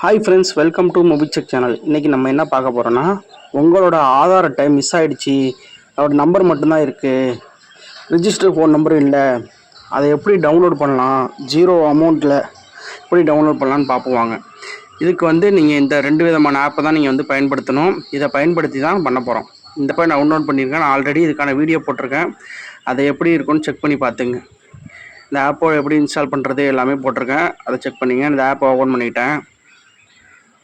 Hi friends welcome to check channel இன்றைக்கி நம்ம என்ன பார்க்க போகிறோன்னா உங்களோட ஆதார் அட்டை மிஸ் ஆகிடுச்சி அதோட நம்பர் மட்டும்தான் இருக்குது ரிஜிஸ்டர் ஃபோன் நம்பரும் இல்லை. அதை எப்படி டவுன்லோட் பண்ணலாம்? ஜீரோ அமௌண்ட்டில் எப்படி டவுன்லோட் பண்ணலான்னு பார்ப்புவாங்க இதுக்கு வந்து நீங்கள் இந்த ரெண்டு விதமான ஆப்பை தான் நீங்கள் வந்து பயன்படுத்தணும். இதை பயன்படுத்தி தான் பண்ண போகிறோம் இந்த போய் நான் டவுன்லோட் பண்ணியிருக்கேன். நான் ஆல்ரெடி இதுக்கான வீடியோ போட்டிருக்கேன். அதை எப்படி இருக்குன்னு செக் பண்ணி பார்த்துங்க. இந்த ஆப்பை எப்படி இன்ஸ்டால் பண்ணுறது எல்லாமே போட்டிருக்கேன். அதை செக் பண்ணிங்க. இந்த ஆப்பை ஓப்பன் பண்ணிட்டேன்.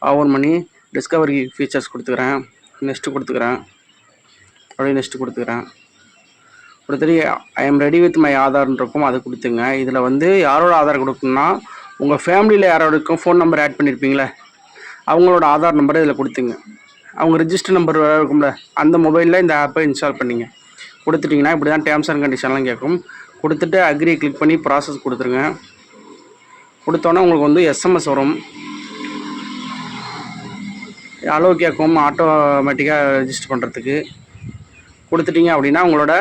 ஆன் பண்ணி டிஸ்கவரி ஃபீச்சர்ஸ் கொடுத்துக்கிறேன். நெக்ஸ்ட்டு கொடுத்துக்கிறேன். அப்படியே நெக்ஸ்ட்டு கொடுத்துக்கிறேன். கொடுத்துட்டு I am ready with my ஆதார்னு இருக்கும் அது கொடுத்துங்க. இதில் வந்து யாரோட ஆதார் கொடுக்கணும்னா உங்கள் ஃபேமிலியில் யாரோடக்கும் ஃபோன் நம்பர் ஆட் பண்ணியிருப்பீங்களே அவங்களோட ஆதார் நம்பரை இதில் கொடுத்துங்க. அவங்க ரிஜிஸ்டர் நம்பர் வேறு இருக்கும்ல அந்த மொபைலில் இந்த ஆப்பை இன்ஸ்டால் பண்ணிங்க. கொடுத்துட்டிங்கன்னா இப்படி தான் டேர்ம்ஸ் அண்ட் கண்டிஷன்லாம் கேட்கும். கொடுத்துட்டு அக்ரி கிளிக் பண்ணி ப்ராசஸ் கொடுத்துருங்க. கொடுத்தோன்னே உங்களுக்கு வந்து எஸ்எம்எஸ் வரும். அலோக்கியா கேட்கும் ஆட்டோமேட்டிக்காக ரெஜிஸ்டர் பண்ணுறதுக்கு கொடுத்துட்டீங்க அப்படின்னா உங்களோட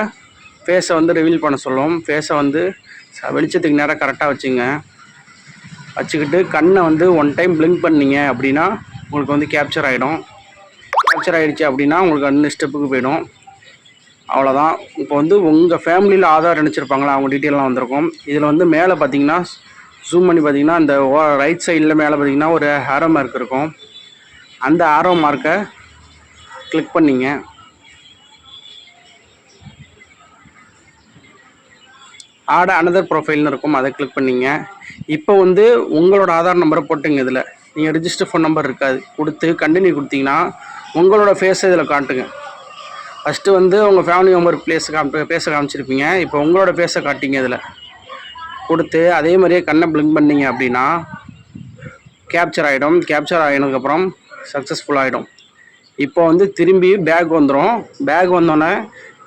ஃபேஸை வந்து ரிவீல் பண்ண சொல்லும். ஃபேஸை வந்து வெளிச்சத்துக்கு நேராக கரெக்டாக வச்சுங்க. வச்சுக்கிட்டு கண்ணை வந்து ஒன் டைம் பிளிங்க் பண்ணீங்க அப்படின்னா உங்களுக்கு வந்து கேப்சர் ஆகிடும் கேப்சர் ஆகிடுச்சு அப்படின்னா உங்களுக்கு அந்த ஸ்டெப்புக்கு போயிடும். அவ்வளோதான் இப்போ வந்து உங்கள் ஃபேமிலியில் ஆதார் நினச்சிருப்பாங்களா அவங்க டீட்டெயிலாம் வந்திருக்கும். இதில் வந்து மேலே பார்த்தீங்கன்னா ஜூம் பண்ணி பார்த்தீங்கன்னா இந்த ரைட் சைடில் மேலே பார்த்தீங்கன்னா ஒரு ஹேரோ மார்க் இருக்கும். அந்த ஆரோ மார்க்கை கிளிக் பண்ணிங்க. ஆட அனதர் ப்ரொஃபைல்னு இருக்கும் அதை கிளிக் பண்ணிங்க. இப்போ வந்து உங்களோட ஆதார் நம்பரை போட்டுங்க இதில். நீங்கள் ரிஜிஸ்டர் ஃபோன் நம்பர் இருக்காது. கொடுத்து கண்டினியூ கொடுத்தீங்கன்னா உங்களோட ஃபேஸை இதில் காட்டுங்க. ஃபஸ்ட்டு வந்து உங்கள் ஃபேமிலி மெம்பர் பிளேஸ் காமி பேச காமிச்சிருப்பீங்க. இப்போ உங்களோட ஃபேஸை காட்டிங்க இதில். கொடுத்து அதே மாதிரியே கண்ணை பிளிங்க் பண்ணீங்க அப்படின்னா கேப்சர் ஆகிடும் கேப்சர் ஆகினதுக்கப்புறம் சக்ஸஸ்ஃபுல் ஆகிடும் இப்போ வந்து திரும்பி பேக் வந்துடும் பேக் வந்தோடனே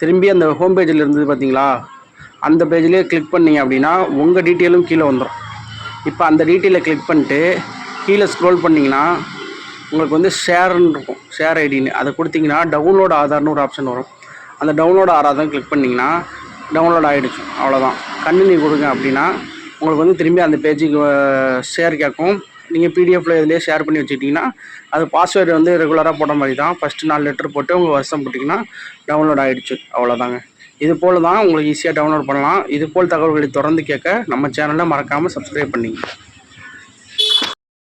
திரும்பி அந்த ஹோம் பேஜில் இருந்தது பார்த்தீங்களா அந்த பேஜ்லேயே கிளிக் பண்ணீங்க அப்படின்னா உங்கள் டீட்டெயிலும் கீழே வந்துடும் இப்போ அந்த டீட்டெயிலை கிளிக் பண்ணிட்டு கீழே ஸ்க்ரோல் பண்ணிங்கன்னா உங்களுக்கு வந்து ஷேர்னு இருக்கும். ஷேர் ஐடின்னு அதை கொடுத்தீங்கன்னா டவுன்லோட் ஆதார்னு ஒரு ஆப்ஷன் வரும். அந்த டவுன்லோட் ஆதார் கிளிக் பண்ணிங்கன்னா டவுன்லோட் ஆகிடுச்சு அவ்வளோதான் கண்டினியூ கொடுங்க அப்படின்னா உங்களுக்கு வந்து திரும்பி அந்த பேஜுக்கு ஷேர் கேட்கும். நீங்கள் பிடிஎஃப்பில் இதிலே ஷேர் பண்ணி வச்சுக்கிட்டிங்கன்னா அது பாஸ்வேர்டு வந்து ரெகுலராக போட்ட மாதிரி தான் ஃபஸ்ட்டு நாலு லெட்டர் போட்டு உங்கள் வருஷம் போட்டிங்கன்னா டவுன்லோட் ஆகிடுச்சு அவ்வளோதாங்க இது போல் தான் உங்களுக்கு ஈஸியாக டவுன்லோட் பண்ணலாம். இது போல் தகவல்களை தொடர்ந்து கேட்க நம்ம சேனலை மறக்காமல் சப்ஸ்கிரைப் பண்ணிங்க